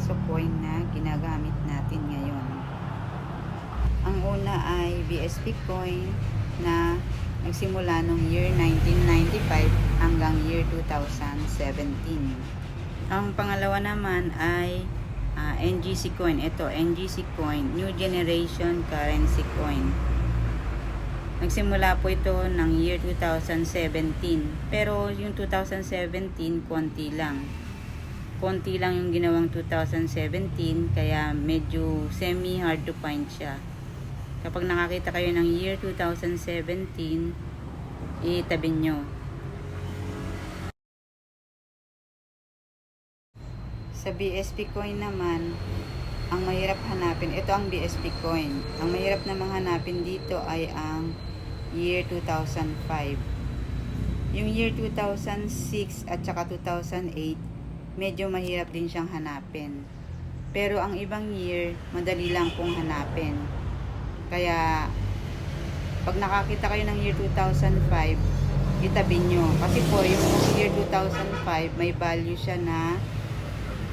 peso coin na ginagamit natin ngayon. Ang una ay BSP coin na nagsimula noong year 1995 hanggang year 2017. Ang pangalawa naman ay ah, NGC coin. Ito, NGC coin, New Generation Currency Coin. Nagsimula po ito ng year 2017. Pero yung 2017, konti lang. Konti lang yung ginawang 2017, kaya medyo semi-hard to find siya. Kapag nakakita kayo ng year 2017, itabi nyo. Sa BSP coin naman, ang mahirap hanapin, ito ang BSP coin. Ang mahirap na hanapin dito ay ang year 2005. Yung year 2006 at saka 2008, medyo mahirap din siyang hanapin. Pero ang ibang year, madali lang pong hanapin. Kaya, pag nakakita kayo ng year 2005, itabi nyo. Kasi po, yung year 2005, may value siya na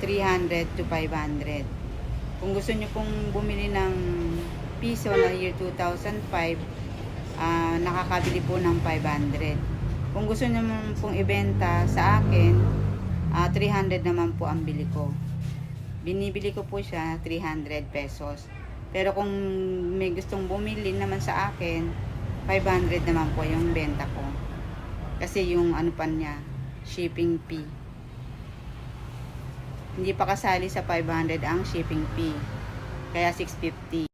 300 to 500. Kung gusto nyo pong bumili ng piso na year 2005, ah, nakakabili po ng 500. Kung gusto nyo pong ibenta sa akin, ah, 300 naman po ang bili ko. Binibili ko po siya 300 pesos. Pero kung may gustong bumili naman sa akin, 500 naman po yung benta ko. Kasi yung ano pa niya, shipping fee. Hindi pa kasali sa 500 ang shipping fee. Kaya 650.